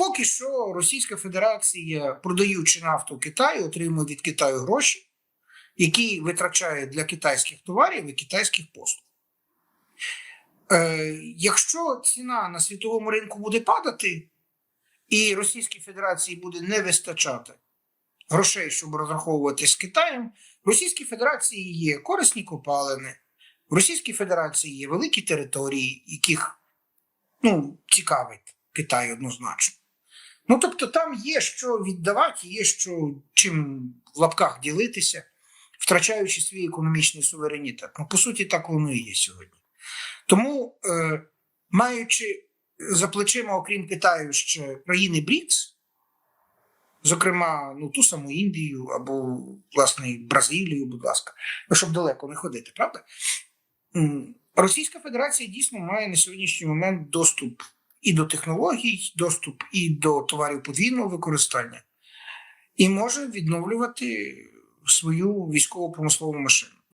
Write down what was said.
поки що Російська Федерація, продаючи нафту Китаю, отримує від Китаю гроші, які витрачає для китайських товарів і китайських послуг. Е, якщо ціна на світовому ринку буде падати, і Російській Федерації буде не вистачати грошей, щоб розраховуватись з Китаєм, в Російській Федерації є корисні копалини, в Російській Федерації є великі території, яких ну, цікавить Китай однозначно. Ну, тобто, там є що віддавати, є що чим в лапках ділитися, втрачаючи свій економічний суверенітет. Ну, по суті, так воно і є сьогодні. Тому, е, маючи за плечима, окрім Китаю, ще країни БРІКС, зокрема, ну, ту саму Індію або, власне, Бразилію, будь ласка, ну, щоб далеко не ходити, правда? Російська Федерація дійсно має на сьогоднішній момент доступ і до технологій, доступ і до товарів подвійного використання, і може відновлювати свою військово-промислову машину.